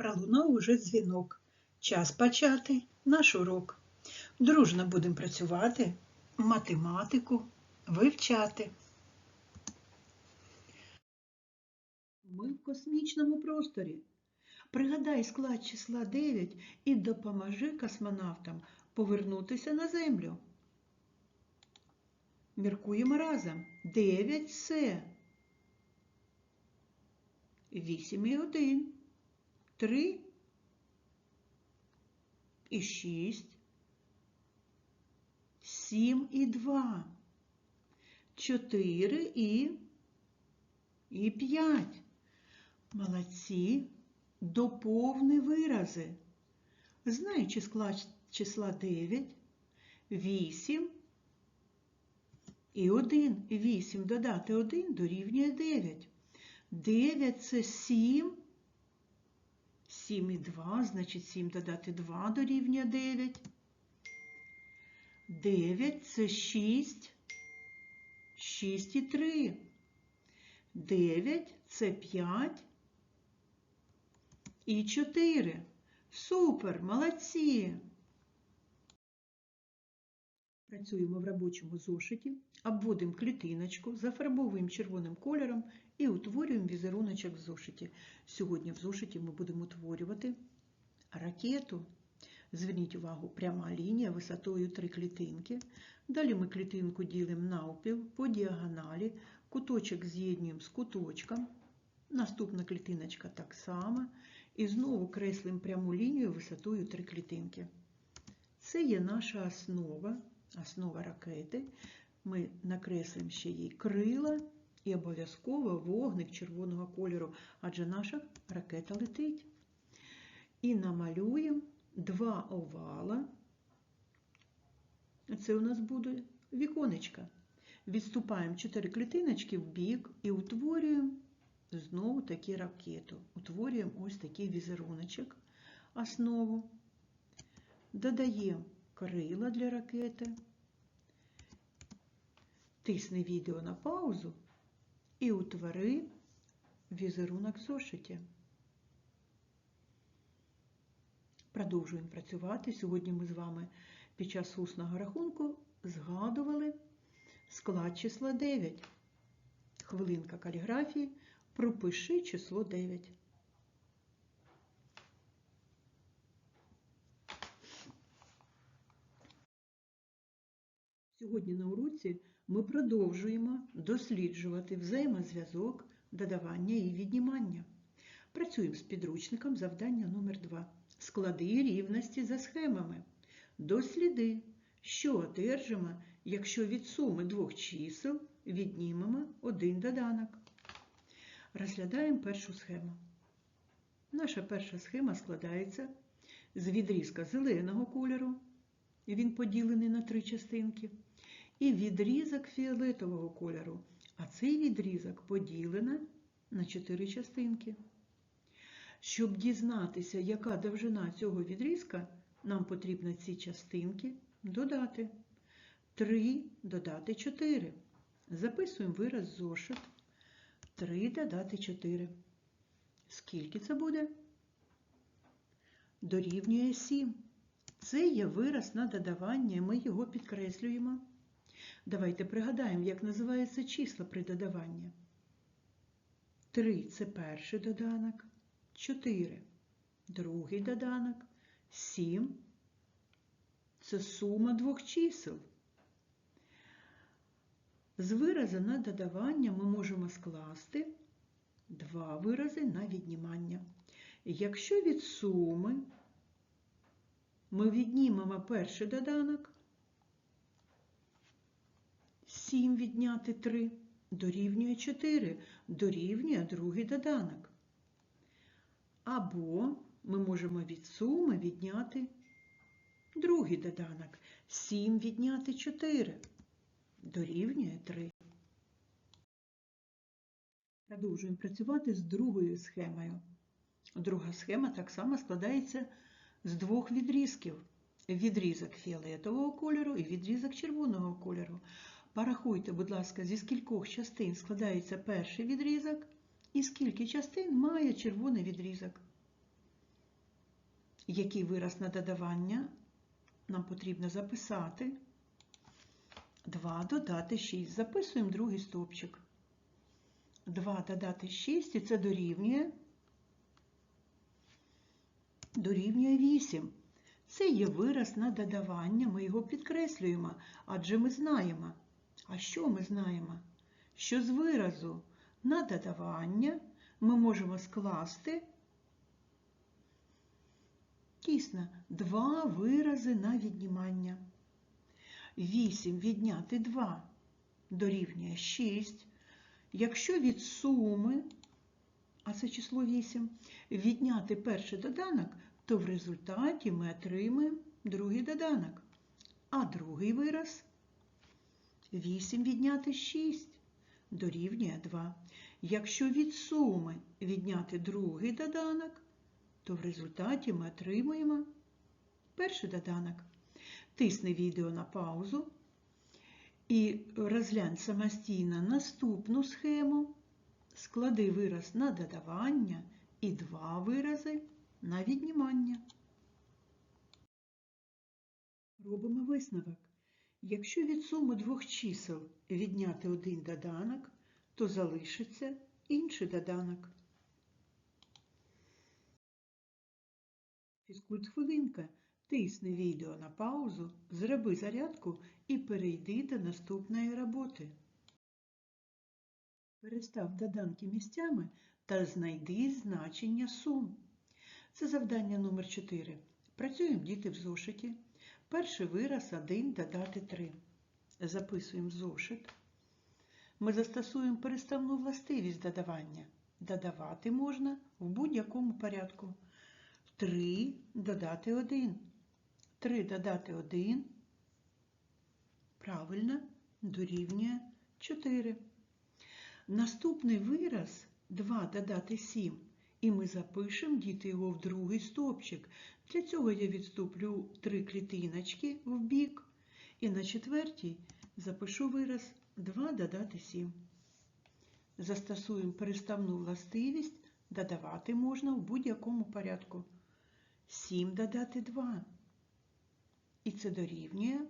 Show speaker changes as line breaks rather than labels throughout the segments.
Пролунав уже дзвінок. Час почати наш урок. Дружно будемо працювати, математику вивчати. Ми в космічному просторі. Пригадай склад числа 9 і допоможи космонавтам повернутися на Землю. Міркуємо разом. 9 це 8 і 1, 3 і 6, 7 і 2, 4 і, і 5. Молодці, доповни вирази. Знаючи склад числа 9, 8 і 1. 8 додати 1 дорівнює 9. 9 це 7. 7 і 2, значить 7 додати 2 дорівнює 9. 9 це 6. 6 і 3. 9 це 5 і 4. Супер, молодці! Працюємо в робочому зошиті, обводимо клітиночку, зафарбовуємо червоним кольором і утворюємо візеруночок в зошиті. Сьогодні в зошиті ми будемо утворювати ракету. Зверніть увагу, пряма лінія висотою 3 клітинки. Далі ми клітинку ділимо навпіл по діагоналі, куточок з'єднуємо з куточком. Наступна клітиночка так само. І знову креслимо пряму лінію висотою 3 клітинки. Це є наша основа, основа ракети. Ми накреслимо ще їй крила і обов'язково вогник червоного кольору, адже наша ракета летить. І намалюємо два овала. Це у нас буде віконечка. Відступаємо 4 клітиночки в бік і утворюємо знову таку ракету. Утворюємо ось такий візеруночок, основу. Додаємо крила для ракети. Тисни відео на паузу і утвори візерунок в зошиті. Продовжуємо працювати. Сьогодні ми з вами під час усного рахунку згадували склад числа 9. Хвилинка каліграфії. Пропиши число 9. Сьогодні на уроці ми продовжуємо досліджувати взаємозв'язок, додавання і віднімання. Працюємо з підручником завдання номер 2 Склади рівності за схемами. Досліди, що одержимо, якщо від суми двох чисел віднімемо один доданок. Розглядаємо першу схему. Наша перша схема складається з відрізка зеленого кольору, він поділений на три частинки, і відрізок фіолетового кольору, а цей відрізок поділено на чотири частинки. Щоб дізнатися, яка довжина цього відрізка, нам потрібно ці частинки додати. 3 додати 4. Записуємо вираз зошит. 3 додати 4. Скільки це буде? Дорівнює 7. Це є вираз на додавання, ми його підкреслюємо. Давайте пригадаємо, як називаються числа при додаванні. 3 це перший доданок, 4 другий доданок, 7 це сума двох чисел. З виразу на додавання ми можемо скласти два вирази на віднімання. Якщо від суми ми віднімемо перший доданок, 7 відняти 3 дорівнює 4, дорівнює другий доданок. Або ми можемо від суми відняти другий доданок. 7 відняти 4 дорівнює 3. Продовжуємо працювати з другою схемою. Друга схема так само складається з двох відрізків. Відрізок фіолетового кольору і відрізок червоного кольору. Порахуйте, будь ласка, зі скількох частин складається перший відрізок і скільки частин має червоний відрізок. Який вираз на додавання нам потрібно записати? 2 додати 6. Записуємо другий стовпчик. 2 додати 6 і це дорівнює дорівнює 8. Це є вираз на додавання, ми його підкреслюємо, адже ми знаємо. А що ми знаємо? Що з виразу на додавання ми можемо скласти дійсно два вирази на віднімання. 8 відняти 2 дорівнює 6. Якщо від суми, а це число 8, відняти перший доданок, то в результаті ми отримаємо другий доданок. А другий вираз 8 відняти 6 дорівнює 2. Якщо від суми відняти другий доданок, то в результаті ми отримуємо перший доданок. Тисни відео на паузу і розглянь самостійно наступну схему, склади вираз на додавання і два вирази на віднімання. Робимо висновок. Якщо від суми двох чисел відняти один доданок, то залишиться інший доданок. Фізкульт хвилинка. Тисни відео на паузу, зроби зарядку і перейди до наступної роботи. Перестав доданки місцями та знайди значення сум. Це завдання номер 4. Працюємо діти в зошиті. Перший вираз 1 додати 3. Записуємо зошит. Ми застосуємо переставну властивість додавання. Додавати можна в будь-якому порядку. 3 додати 1. 3 додати 1. Правильно, дорівнює 4. Наступний вираз 2 додати 7. І ми запишемо діти його в другий стовпчик. Для цього я відступлю три клітиночки в бік. І на четвертій запишу вираз 2 додати 7. Застосуємо переставну властивість, додавати можна в будь-якому порядку. 7 додати 2. І це дорівнює.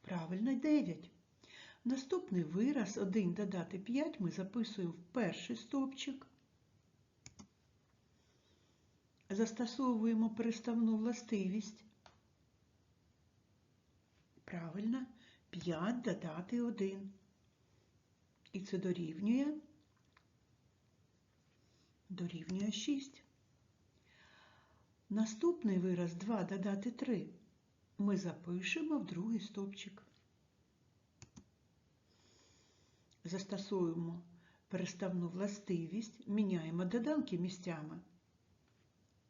Правильно, 9. Наступний вираз 1 додати 5 ми записуємо в перший стовпчик. Застосовуємо переставну властивість. Правильно, 5 додати 1. І це дорівнює. Дорівнює 6. Наступний вираз 2 додати 3 ми запишемо в другий стовпчик. Застосуємо переставну властивість, міняємо доданки місцями.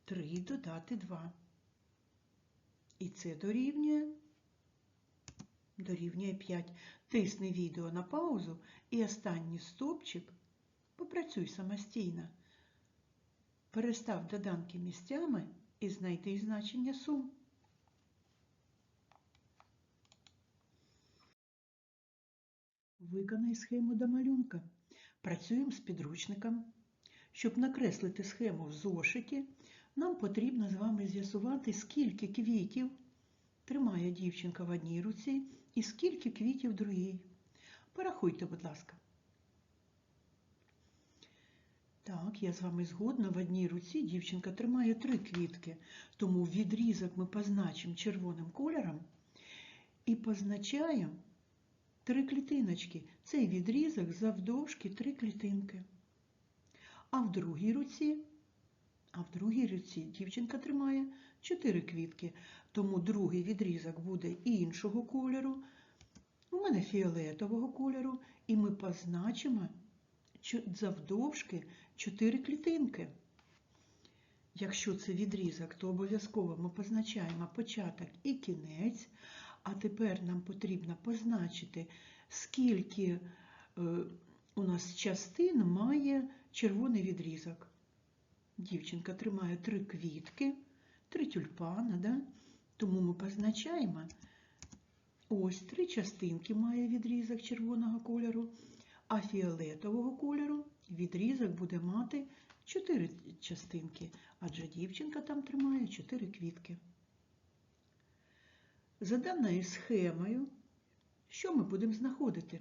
3 додати 2. І це дорівнює, дорівнює 5. Тисни відео на паузу і останній стовпчик попрацюй самостійно. Перестав доданки місцями і знайти значення сум. Виконай схему до малюнка. Працюємо з підручником. Щоб накреслити схему в зошиті, нам потрібно з вами з'ясувати, скільки квітів тримає дівчинка в одній руці і скільки квітів в другій. Порахуйте, будь ласка. Так, я з вами згодна. В одній руці дівчинка тримає три квітки, тому відрізок ми позначимо червоним кольором і позначаємо три клітиночки. Цей відрізок завдовжки три клітинки. А в другій руці, а в другій руці дівчинка тримає чотири квітки, тому другий відрізок буде іншого кольору. У мене фіолетового кольору, і ми позначимо завдовжки 4 клітинки. Якщо це відрізок, то обов'язково ми позначаємо початок і кінець. А тепер нам потрібно позначити, скільки е, у нас частин має червоний відрізок. Дівчинка тримає три квітки, три тюльпани, да? тому ми позначаємо ось три частинки має відрізок червоного кольору, а фіолетового кольору відрізок буде мати чотири частинки, адже дівчинка там тримає чотири квітки. За даною схемою, що ми будемо знаходити?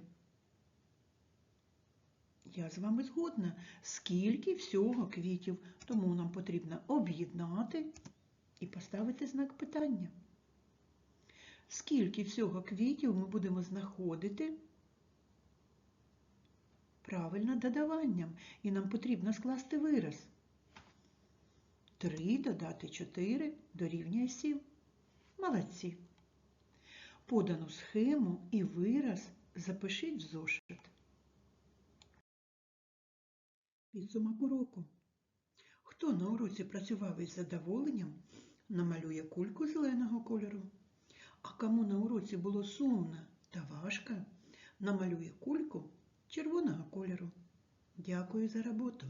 Я з вами згодна, скільки всього квітів, тому нам потрібно об'єднати і поставити знак питання. Скільки всього квітів ми будемо знаходити? Правильно, додаванням. І нам потрібно скласти вираз. 3 додати 4 дорівнює 7. Молодці. Подану схему і вираз запишіть в зошит. Підсумок уроку. Хто на уроці працював із задоволенням, намалює кульку зеленого кольору. А кому на уроці було сумно та важко, намалює кульку червоного кольору. Дякую за роботу.